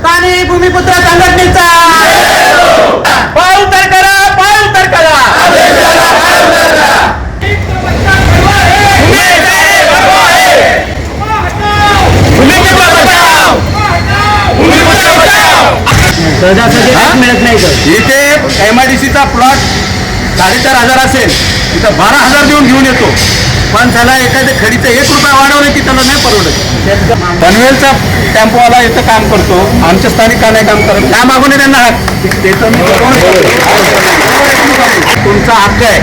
स्थानिक भूमिपुत्र संघटनेचा. उतर करा पाय उतर करा. मिळत नाही इथे एम आय डी सीचा प्लॉट साडेचार हजार असेल. तिथं बारा हजार देऊन घेऊन येतो. पण त्याला एखाद्या खडीचं एक रुपया वाढवलं की त्याला नाही परवडत. पनवेलचा टेम्पोवाला इथं काम करतो. आमच्या स्थानिक का नाही काम करत काय मागून त्यांना हक. त्याचं मी तुमचा हक्क आहे.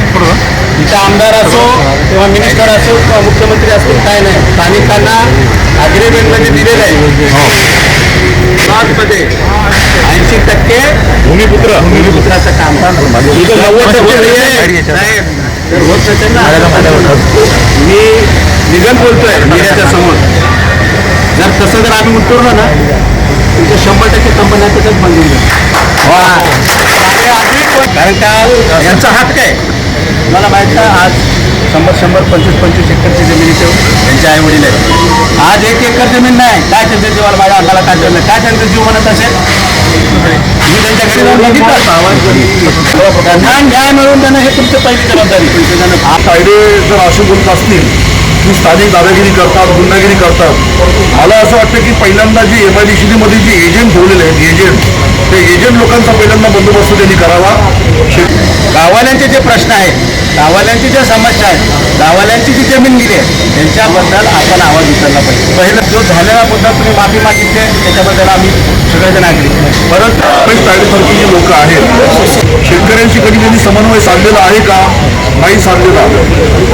इथं आमदार असो किंवा मिनिस्टर असो किंवा मुख्यमंत्री असो काय नाही. स्थानिकांना अग्रीमेंटमध्ये दिलेलं आहे. मध्ये ऐंशी टक्के भूमिपुत्र. भूमिपुत्राचं काम. इथं मी निघन बोलतोय मीडियाच्या समोर. जर तसं जर आम्ही उतरलो ना तुमच्या शंभर टक्के कंपन्या त्याच्यात बंद. कारण का? यांचा हक्क आहे. मला माहीत आहे आज शंभर शंभर पंचवीस पंचवीस एकरची जमीन इथे त्यांचे आई वडील आहेत. आज एक एकर जमीन नाही. काय त्यांच्या जीवाला माझ्या अंगाला काय झालं काय त्यांचं जीव म्हणत असेल? मी त्यांच्या घरी जाऊन बघितलं. न्याय मिळवून देणं हे तुमचं पहिली जबाबदारी. हा कायदे जर असे बोलत असतील की स्थानिक दादागिरी करतात गुंडागिरी करतात मला असं वाटतं की पहिल्यांदा जी एम आय डी सी मध्ये जे एजंट ठेवलेले आहेत एजंट ते एजंट लोकांचा पहिल्यांदा बंदोबस्त त्यांनी करावा. गावाल्यांचे जे प्रश्न आहेत गावाल्यांची ज्या समस्या आहेत गावाल्यांची जी जमीन गेली आहे त्यांच्याबद्दल आपण आवाज उचलला पाहिजे. पहिलं जो झालेला मुद्दा तुम्ही माफी मागितली आहे, त्याच्याबद्दल आम्ही सगळेजण ऐकले परंतु काही कायदेसारखी जी लोक आहेत शेतकऱ्यांशी कधी त्यांनी समन्वय साधलेला आहे का? नाही साधलेला.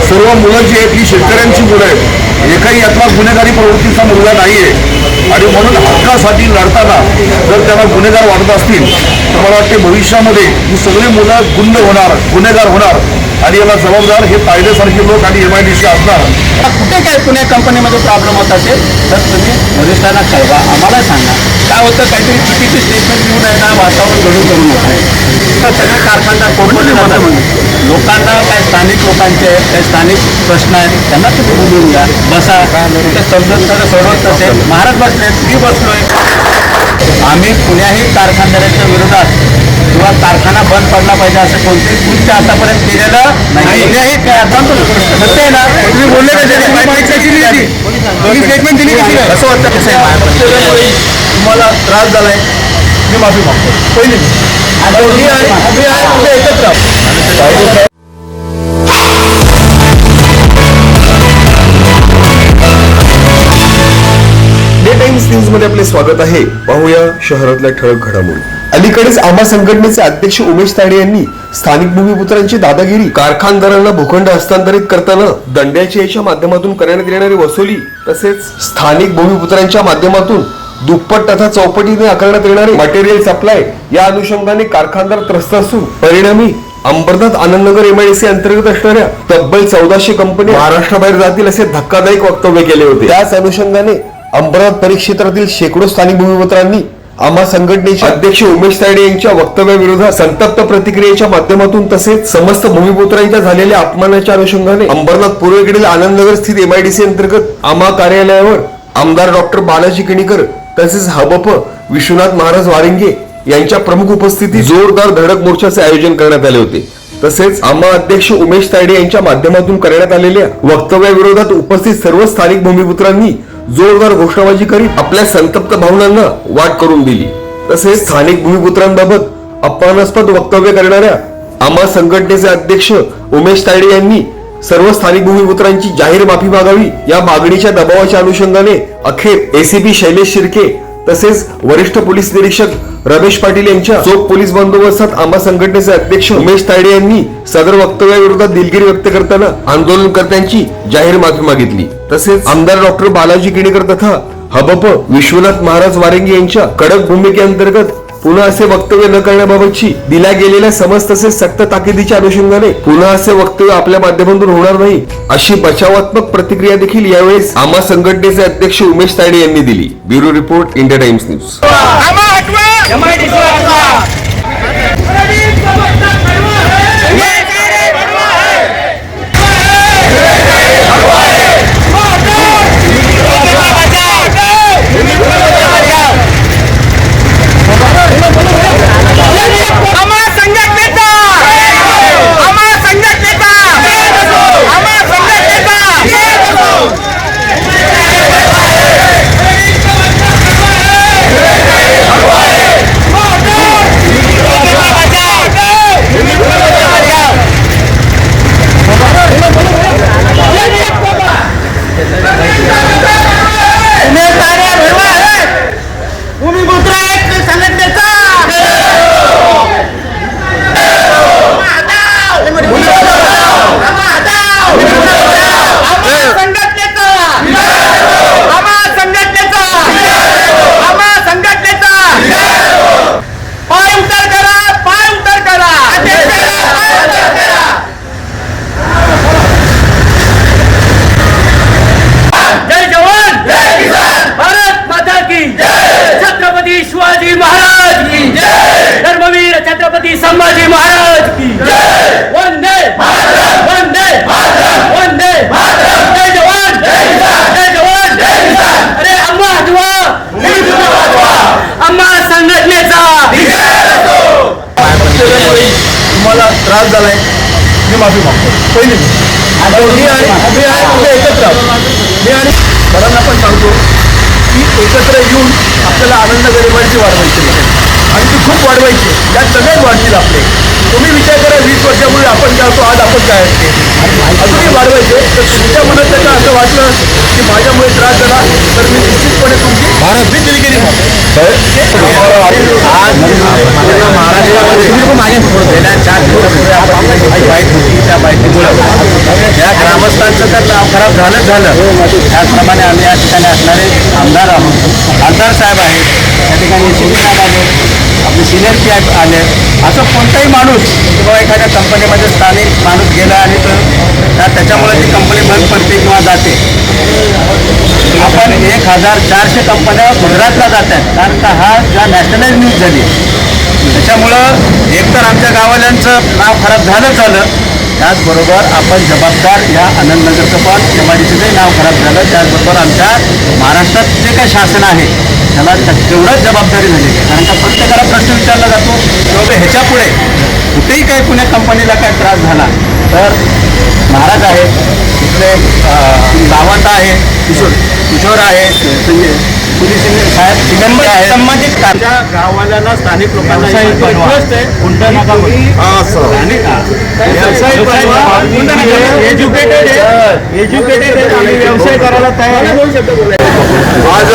सर्व मुलं जी आहेत ही शेतकऱ्यांची मुलं आहेत. एकाही यातला गुन्हेगारी प्रवृत्तीचा मुलगा नाही आहे आणि म्हणून हक्कासाठी लढताना जर त्यांना गुन्हेगार वाटत असतील तर मला वाटते भविष्यामध्ये ही सगळी मुलं गुंड होणार गुन्हेगार होणार. आणि याला जबाबदार हे कायद्यासारखे लोक आणि एम आय डी सी असणार. कुठे काय कुण्या कंपनीमध्ये प्रॉब्लेम होत असेल? तर तुम्ही वरिष्ठांना कळवा. आम्हाला सांगा. काय होतं काहीतरी चुकीची स्टेटमेंट घेऊन आहे ना वातावरण घडून करू नका तर सगळे कारखानदार जातात लोकांना काय स्थानिक लोकांचे आहेत काही स्थानिक प्रश्न आहेत त्यांना तुम्ही बोलून घ्या बसा. समजत तर सोडवत असेल महाराज बसले मी बसलोय. आम्ही कुण्याही कारखानदाराच्या विरोधात किंवा कारखाना बंद पडला पाहिजे असं कोणतेही कृत्य आतापर्यंत केलेलं नाही. तो सत्य आहे ना? तुम्ही बोलले का स्टेटमेंट दिली कसं वाटतं कसं आहे तुम्हाला त्रास झालाय मी माफी मागतो. पहिली मी आहे मी आहे तुम्ही एकत्र डे टाइम्स न्यूजमध्ये आपले स्वागत आहे. पाहूया शहरातल्या ठळक घडामोडी. अलीकडेच आंबा संघटनेचे अध्यक्ष उमेश ताडे यांनी स्थानिक भूमिपुत्रांची दादागिरी कारखानदारांना भूखंड हस्तांतरित करताना दंड्याच्या याच्या माध्यमातून करण्यात येणारी वसुली तसेच स्थानिक भूमिपुत्रांच्या माध्यमातून दुप्पट तथा चौपटीने आकारण्यात येणारे मटेरियल सप्लाय या अनुषंगाने कारखानदार त्रस्त असून परिणामी अंबरनाथ आनंदनगर एमआयडीसी अंतर्गत असणाऱ्या तब्बल चौदाशे कंपनी महाराष्ट्राबाहेर जातील असे धक्कादायक वक्तव्य केले होते. त्याच अनुषंगाने अंबरनाथ परिक्षेत्रातील शेकडो स्थानिक भूमिपुत्रांनी आम्हा संघटनेचे अध्यक्ष उमेश तायडे यांच्या वक्तव्याविरोधात संतप्त प्रतिक्रियेच्या माध्यमातून तसेच समस्त भूमिपुत्रांच्या झालेल्या अपमानाच्या अनुषंगाने अंबरनाथ पूर्वेकडील आनंदनगर स्थित एमआयडीसी अंतर्गत आम्हा कार्यालयावर आमदार डॉक्टर बालाजी किणीकर तसेच हबप विश्वनाथ महाराज वारिंगे यांच्या प्रमुख उपस्थितीत जोरदार धडक मोर्चाचे आयोजन करण्यात आले होते. तसेच आम्हा अध्यक्ष उमेश तायडे यांच्या माध्यमातून करण्यात आलेल्या वक्तव्याविरोधात उपस्थित सर्व स्थानिक भूमिपुत्रांनी जोरदार घोषणाबाजी करीत आपल्या संतप्त भावनांना वाट करून दिली. तसेच स्थानिक भूमिपुत्रांबाबत अपमानास्पद वक्तव्य करणाऱ्या आम्हा संघटनेचे अध्यक्ष उमेश तायडे यांनी सर्व स्थानिक भूमिपुत्रांची जाहीर माफी मागावी या मागणीच्या दबावाच्या अनुषंगाने अखेर एसीपी शैलेश शिर्के तसेच वरिष्ठ पोलीस निरीक्षक रमेश पाटील यांच्या चोख पोलीस बंदोबस्तात आंबा संघटनेचे अध्यक्ष उमेश तायडे यांनी सदर वक्तव्याविरोधात दिलगिरी व्यक्त करताना आंदोलनकर्त्यांची जाहीर माफी मागितली. तसेच आमदार डॉक्टर बालाजी किणेकर तथा हबप विश्वनाथ महाराज वारेंगे यांच्या कडक भूमिकेअंतर्गत पुन्हा असे वक्तव्य न करण्याबाबतची दिल्या गेलेल्या समज तसेच सक्त ताकिदीच्या अनुषंगाने पुन्हा असे वक्तव्य आपल्या माध्यमातून होणार नाही अशी बचावात्मक प्रतिक्रिया देखील यावेळेस आम्हा संघटनेचे अध्यक्ष उमेश तायडे यांनी दिली. Bureau report India Times news. go. त्रास त्रास झालाय. मी माफी मागतो. पहिली मी. आणि मी आणि तुम्ही एकत्र मी आणि सरांना पण सांगतो की एकत्र येऊन आपल्याला आनंद गरिबांची वाढवायची आणि ती खूप वाढवायची आहे. त्यात सगळ्यात वाढतील आपले तुम्ही विचार करा वीस वर्षापूर्वी आपण काय होतो आज आपण काय असते वाढवायचे. तर तुमच्या मनात त्याचं असं वाटलं की माझ्यामुळे त्रास झाला. तर मी निश्चितपणे तुमची या ग्रामस्थांचं तर खराब झालंच झालं. त्याचप्रमाणे आम्ही या ठिकाणी असणारे आमदार आहोत. आमदार साहेब आहेत. त्या ठिकाणी एस साहेब आले आपले सिनियर पी आले. असं कोणताही माणूस किंवा एखाद्या कंपनीमध्ये स्थानिक माणूस गेला आणि तर त्या- त्याच्यामुळे ती कंपनी बंद पडते किंवा जाते. आपण एक हजार चारशे कंपन्या गुजरातला जात आहेत. कारण का हा ज्या नॅशनलाइज न्यूज झाली. त्याच्यामुळं एकतर आमच्या गावाल्यांचं नाव खराब झालं झालं त्याचबरोबर आपण जबाबदार या आनंदनगरचं पण एम आय डी नाव खराब झालं. त्याचबरोबर आमच्या महाराष्ट्रात जे काही शासन आहे त्याला त्या- तेवढंच जबाबदारी झाली. आहे. कारण का प्रत्येकाला प्रश्न विचारला जातो की बाबा ह्याच्या पुढे कुठेही काही पुण्या कंपनीला काय त्रास झाला तर महाराज आहेत तिथले अं, सावंत आहे किशोर किशोर आहे आहे संबंधित गाववाल्यांना स्थानिक लोकांना रिक्वेस्ट आहे. एज्युकेटेड आहे. एज्युकेटेड आहे. आम्ही व्यवसाय करायला तयार आहे. आज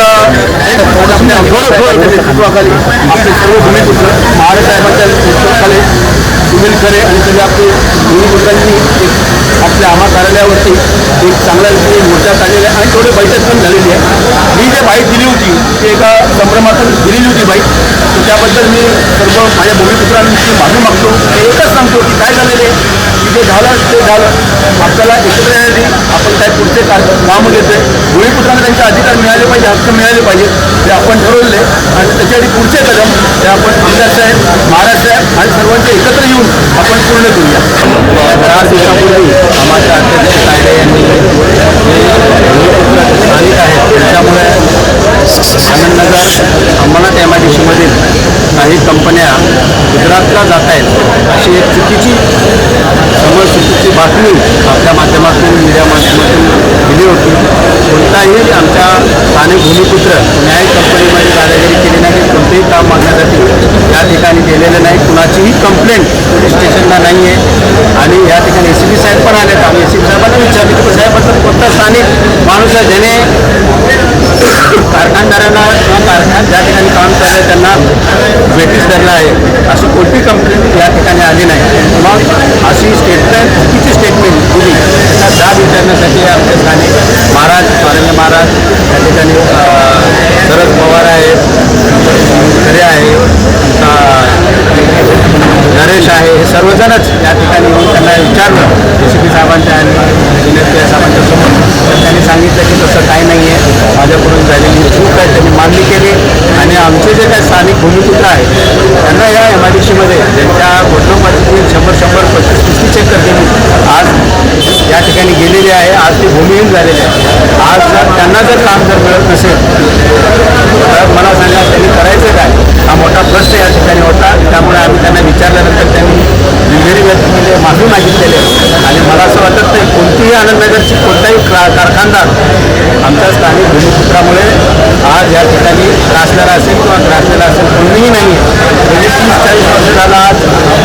आपल्या थोडं नेतृत्वाखाली आपले सर्व भूमिपुत्र महाराज साहेबांच्या नेतृत्वाखाली सुनील खरे आणि सगळे आपले भूमिपुत्रांनी एक आपल्या आम्हा कार्यालयावरती एक चांगल्या रीतीने मोर्चा काढलेला आहे आणि थोडी बैठक पण झालेली आहे. मी जे बाईक दिली होती ती एका संभ्रमातून दिलेली होती बाईक. तर त्याबद्दल मी सर्व माझ्या भूमिपुत्रांची माफी मागतो. आणि एकच सांगतो की काय झालेलं आहे? की जे झालं ते झालं. आपल्याला एकत्र येण्यासाठी आपण काय पुढचे कार्य काम घेतोय भूमिपुत्रांना त्यांचे अधिकार मिळाले पाहिजे हक्क मिळाले पाहिजे ते आपण ठरवले आणि त्याच्यासाठी पुढचे कदम ते आपण आमदार साहेब महाराज साहेब आणि सर्वांचे एकत्र येऊन आपण पूर्ण करूया. चार दिवसापूर्वी आम्हाला अध्यक्ष तायडे यांनी जे स्थानिक आहेत त्याच्यामुळे Anandnagar Ambernath M I D सीमधील काही कंपन्या गुजरातला जात आहेत अशी एक चुकीची समज चुकीची बातमी आपल्या माध्यमातून मीडिया माध्यमातून दिली होती कोणताही आमच्या स्थानिक भूमिपुत्र न्याय कंपनीमध्ये दादागिरी केली नाही कोणतेही काम मागण्यासाठी या ठिकाणी गेलेलं नाही. कुणाचीही कंप्लेंट पोलीस स्टेशनला नाही आहे आणि या ठिकाणी एस सी बी साहेब पण आले आम्ही एस सी बी साहेबांना विचारले की साहेबांचा कोणता स्थानिक माणूस आहे ज्याने कारखानदारांना किंवा कारखान ज्या ठिकाणी काम करणं त्यांना ब्रिटिश धरलं आहे. अशी कोणती कंप्लेंट या ठिकाणी आली नाही. मग अशी स्टेटमेंट चुकीची स्टेटमेंट दिली. त्याचा जाब विचारण्यासाठी आमच्या ठिकाणी महाराज स्वारंग महाराज या ठिकाणी शरद पवार आहेत खरे आहे नरेश आहे हे सर्वजणच या ठिकाणी येऊन त्यांना विचारलं. ए सी पी साहेबांच्या आणि सिनियर पी साहेबांच्या समोर. तर त्यांनी सांगितलं की तसं काही नाही आहे माझ्याकडून झालेली चूक आहे त्यांनी मान्य केली आणि स्थानिक भूमिपुत्र आहेत त्यांना या एम आय डी सीमध्ये त्यांच्या गोठणमध्ये शंभर शंभर पस्तीस पस्तीस एकर जमीन आज या ठिकाणी गेलेली आहे. आज ती भूमिहीन झालेली आहे. आज जर त्यांना जर काम जर मिळत नसेल तर मला सांगा त्यांनी करायचं काय? हा मोठा प्रश्न या ठिकाणी होता. त्यामुळे आम्ही त्यांना विचारल्यानंतर त्यांनी दिलगिरी व्यक्त केली माफी मागितलेली. आणि मला असं वाटत नाही कोणतीही आनंदनगरची कोणताही कारखानदार आमच्या स्थानिक भूमिपुत्रामुळे आज या ठिकाणी त्रासलेला असेल किंवा त्रासलेला नाही आहे म्हणजे तीस चाळीस वर्ष झाला आज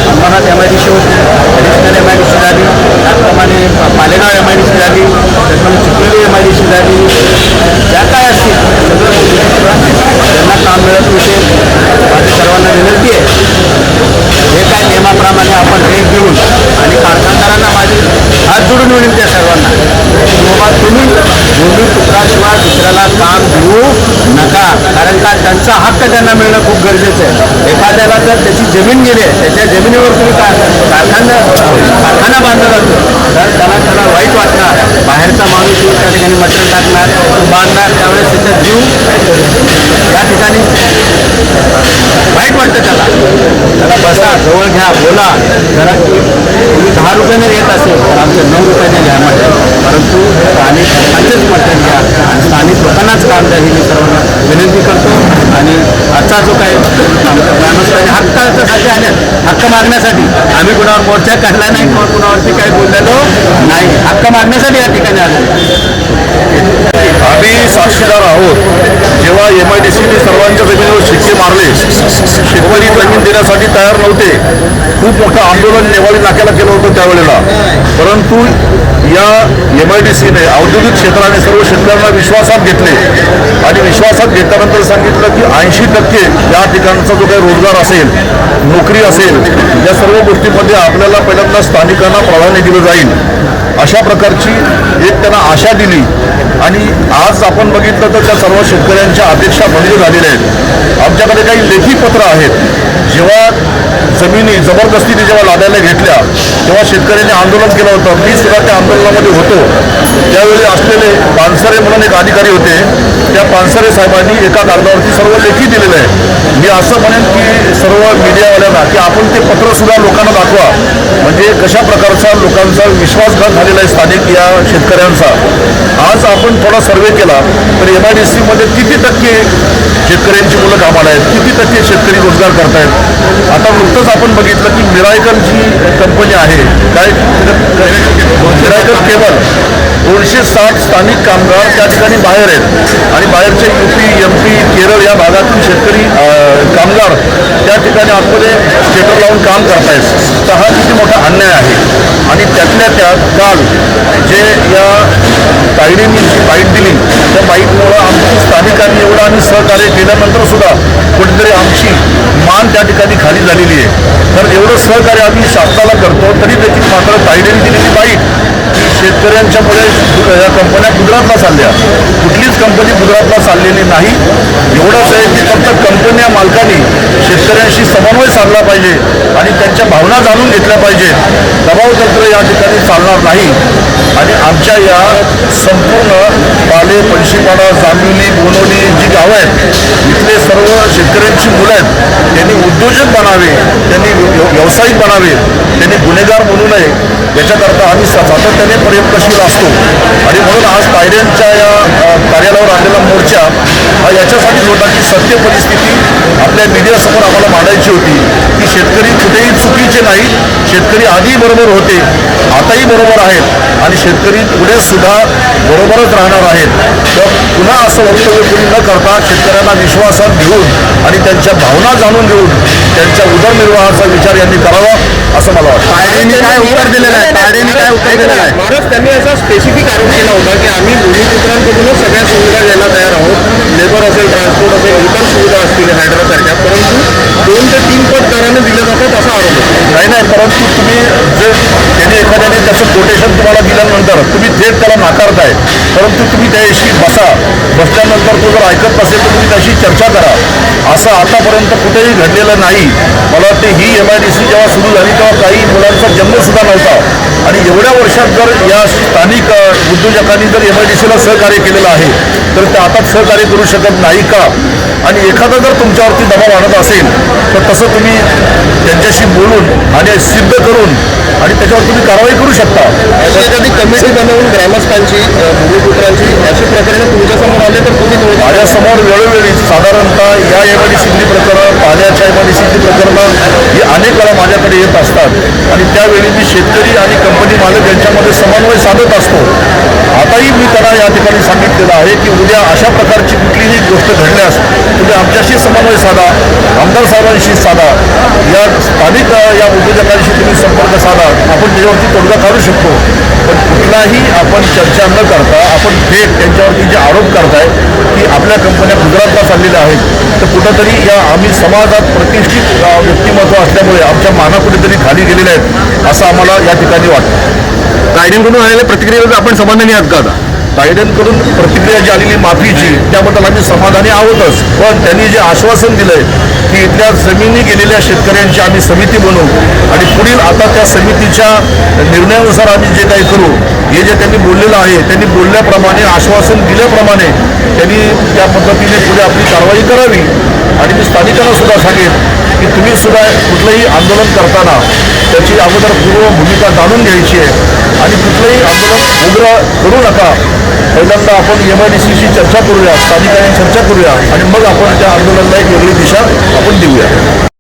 Ambernath M I D C होती additional M I D C झाली. त्याचप्रमाणे Palegaon M I D C झाली. त्याचप्रमाणे Chikhloli M I D C झाली. ज्या काय असतील त्यांना काम मिळत नसेल माझी सर्वांना विनंती आहे हे काय नियमाप्रमाणे आपण रेट देऊन आणि कारखानदारांना माझी हात जोडून विनंती आहे सर्वांना. बाबा तुम्ही भूमिपुत्राशिवाय दुसऱ्याला काम देऊ नका. कारण का? त्यांचा हक्क त्यांना मिळणं खूप गरजेचं आहे. एखाद्याला जर त्याची जमीन गेली आहे त्याच्या जमिनीवर तुम्ही कारखाना कारखाना बांधला जातो तर त्याला त्याला वाईट वाटणार. बाहेरचा माणूस येऊन त्या ठिकाणी मटेरियल टाकणार बांधणार त्यावेळेस त्याचा जीव या ठिकाणी वाईट वाटतं त्याला. त्याला बसा जवळ घ्या बोला. जरा तुम्ही दहा रुपयाने येत असेल तर आमच्या नऊ रुपयाने घ्या मटेरियल परंतु स्थानिक लोकांचेच मटेरियल घ्या. आणि स्थानिक लोकांनाच काम द्या ही मी सर्वांना विनंती करतो आणि आजचा जो काही आमच्या ग्रामस्थांनी म्हणजे हक्कासाठी आल्या हक्क मागण्यासाठी. आम्ही कुणावर मोर्चा काढला नाही किंवा कुणावरती काही बोललेलो नाही. हक्क मागण्यासाठी या ठिकाणी आलेलो आम्ही साक्षीदार आहोत. जेव्हा एम आय डी सीने सर्वांच्या जमिनीवर शिक्के मारले शिकवणी जमीन देण्यासाठी तयार नव्हते. खूप मोठं आंदोलन नेवाळी नाक्याला केलं होतं त्यावेळेला. परंतु या एम आय डी सीने औद्योगिक क्षेत्राने सर्व शेतकऱ्यांना विश्वासात घेतले. आणि विश्वासात घेतल्यानंतर सांगितलं की ऐंशी टक्के या ठिकाणचा जो काही रोजगार असेल नोकरी असेल या सर्व गोष्टींमध्ये आपल्याला पहिल्यांदा स्थानिकांना प्राधान्य दिलं जाईल. अशा प्रकारची एक त्यांना आशा दिली. आणि आज आपण बघितलं तर त्या सर्व शेतकऱ्यांच्या अपेक्षा भंग झालेल्या आहेत. आमच्याकडे काही लेखी पत्र आहेत. जेव्हा जमिनी जबरदस्तीने जेव्हा लादायला घेतल्या तेव्हा शेतकऱ्यांनी आंदोलन केलं होतं. मी सुद्धा त्या आंदोलनामध्ये होतो त्यावेळी असलेले पानसरे म्हणून एक अधिकारी होते त्या पानसरे साहेबांनी एका कागदावरती सर्व लेखी दिलेलं आहे. मी असं म्हणेन की सर्व मीडियावाल्यांना की आपण ते पत्र सुद्धा लोकांना दाखवा. म्हणजे कशा प्रकारचा लोकांचा विश्वासघात झालेला आहे स्थानिक या शेतकऱ्यांचा. आज आपण थोडा सर्वे केला तर एम आय डी सीमध्ये किती टक्के शेतकऱ्यांची मुलं कामाला आहेत? किती टक्के शेतकरी रोजगार करतायत? आता नुकतंच आपण बघितलं की मिरायकर जी कंपनी आहे काय? मिरायकर केबल. दोनशे साठ स्थानिक कामगार त्या ठिकाणी बाहेर आहेत. आणि बाहेरचे युपी एम पी केरळ या भागातून शेतकरी कामगार त्या ठिकाणी आतमध्ये स्टेटर लावून काम करतायत. तर हा किती मोठा अन्याय आहे. आणि त्यातल्या त्यात काल जे या तायडींनी जी बाईट दिली त्या बाईटमुळं आमची स्थानिकांनी एवढं आम्ही सहकार्य केल्यानंतर सुद्धा कुठेतरी आमची मान त्या ठिकाणी खाली झालेली आहे. तर एवढं सहकार्य आम्ही शासनाला करतो तरी देखील मात्र तायडीने दिलेली बाईट शेतकऱ्यांच्यामुळे या कंपन्या गुजरातला चालल्या. कुठलीच कंपनी गुजरातला चाललेली नाही. एवढंच आहे की फक्त कंपन्या मालकांनी शेतकऱ्यांशी समन्वय साधला पाहिजे आणि त्यांच्या भावना जाणून घेतल्या पाहिजेत दबावतंत्र या ठिकाणी चालणार नाही. आणि आमच्या या संपूर्ण पाले पंशीपाडा जांभिवली बोनवली जी गावं आहेत इथले सर्व शेतकऱ्यांची मुलं आहेत त्यांनी उद्योजक बनावे त्यांनी व्यावसायिक बनावे त्यांनी गुन्हेगार बनू नये. याच्याकरता आम्ही सातत्याने प्रयत्नशील असतो. आणि म्हणून आज पायऱ्यांच्या या कार्यालयावर आलेला मोर्चा हा याच्यासाठीच होता की सत्य परिस्थिती आपल्या मीडियासमोर आम्हाला मांडायची होती. की शेतकरी कुठेही चुकीचे नाहीत शेतकरी आधी बरोबर होते. आताही बरोबर आहेत. आणि शेतकरी पुढे सुद्धा बरोबरच राहणार आहेत. तर पुन्हा असं वक्तव्य कोणी न करता शेतकऱ्यांना विश्वासात घेऊन आणि त्यांच्या भावना जाणून घेऊन त्यांच्या उदरनिर्वाहाचा विचार यांनी करावा असं मला वाटतं. तायडेंनी काय उत्तर दिलेलं आहे तायडेंनी काय उत्तर दिलेलं आहे महाराज त्यांनी असा स्पेसिफिक आरोप केला होता की आम्ही भूमिपुत्रांकडूनच सगळ्या सुविधा द्यायला तयार आहोत. लेबर असेल ट्रान्सपोर्ट असेल इतर सुविधा असतील हायड्रासारख्या परंतु दोन ते तीन पट दराने दिल्या जातात असा आरोप होता नाही नाही परंतु तुम्ही जे त्याने एखाद्याने त्याचं कोटेशन तुम्हाला दिल्यानंतर तुम्ही थेट त्याला नाकारताय. परंतु तुम्ही त्याशी बसा. बसल्यानंतर तो जर ऐकत नसेल तर तुम्ही त्याशी चर्चा करा. असं आतापर्यंत कुठेही घडलेलं नाही. मला वाटते ही एम आय डी सी जेव्हा सुरू झाली तेव्हा काही मुलांचा जन्मसुद्धा नव्हता. आणि एवढ्या वर्षात जर या स्थानिक उद्योजकांनी जर एम आय डी सीला सहकार्य केलेलं आहे तर ते आता सहकार्य करू शकत नाही का? आणि एखादा जर तुमच्यावरती दबाव आणत असेल तर तसं तुम्ही त्यांच्याशी बोलून आणि सिद्ध करून आणि त्याच्यावर तुम्ही कारवाई करू शकता. एखादी कमिटी बनवून ग्रामस्थांची भूमिपुत्रांची अशी प्रकरणे तुमच्यासमोर आले तर तुम्ही माझ्यासमोर वेळोवेळी साधारणतः या आय डी सीतली प्रकरणं पाण्याच्या आय डी सीतली प्रकरणं ही अनेक वेळा माझ्याकडे येत असतात. आणि त्यावेळी मी शेतकरी आणि कंपनी मालक यांच्यामध्ये समन्वय साधत असतो. आताही मी त्यांना या ठिकाणी सांगितलेलं आहे की उद्या अशा प्रकारची कुठलीही गोष्ट घडल्यास तुम्ही आमच्याशी समन्वय साधा आमदार साहेबांशी साधा. या स्थानिक या उद्योजकांशी तुम्ही संपर्क साधा. आपण त्याच्यावरती तोडगा काढू शकतो. पण कुठलाही आपण चर्चा न करता आपण थेट त्यांच्यावरती जे आरोप करताय की आपल्या कंपन्या गुजरातला चाललेल्या आहेत तर कुठंतरी या आम्ही समाजात प्रतिष्ठित व्यक्तिमत्व असल्यामुळे आमच्या माना कुठेतरी खाली गेलेल्या आहेत असं आम्हाला या ठिकाणी वाटतं. तायडेंकडून आलेल्या प्रतिक्रियेवर आपण समाधानी आहात का आता? बायडेनकडून प्रतिक्रिया जी आलेली माफीची त्याबद्दल आम्ही समाधानी आहोतच. पण त्यांनी जे आश्वासन दिलंय की इथल्या जमिनी गेलेल्या शेतकऱ्यांची आम्ही समिती बनवू आणि पुढील आता त्या समितीच्या निर्णयानुसार आम्ही जे काही करू हे जे त्यांनी बोललेलं आहे त्यांनी बोलल्याप्रमाणे आश्वासन दिल्याप्रमाणे त्यांनी त्या पद्धतीने पुढे आपली कारवाई करावी. आणि मी स्थानिकांना सुद्धा सांगेन की तुम्ही सुद्धा कुठलंही आंदोलन करताना त्याची अगोदर पूर्व भूमिका जाणून घ्यायची आहे. आणि कुठलंही आंदोलन उग्र करू नका. पहिल्यांदा आपण एम आय डी सीशी चर्चा करूया स्थानिकांनी चर्चा करूया आणि मग आपण त्या आंदोलनाला एक वेगळी दिशा आपण देऊया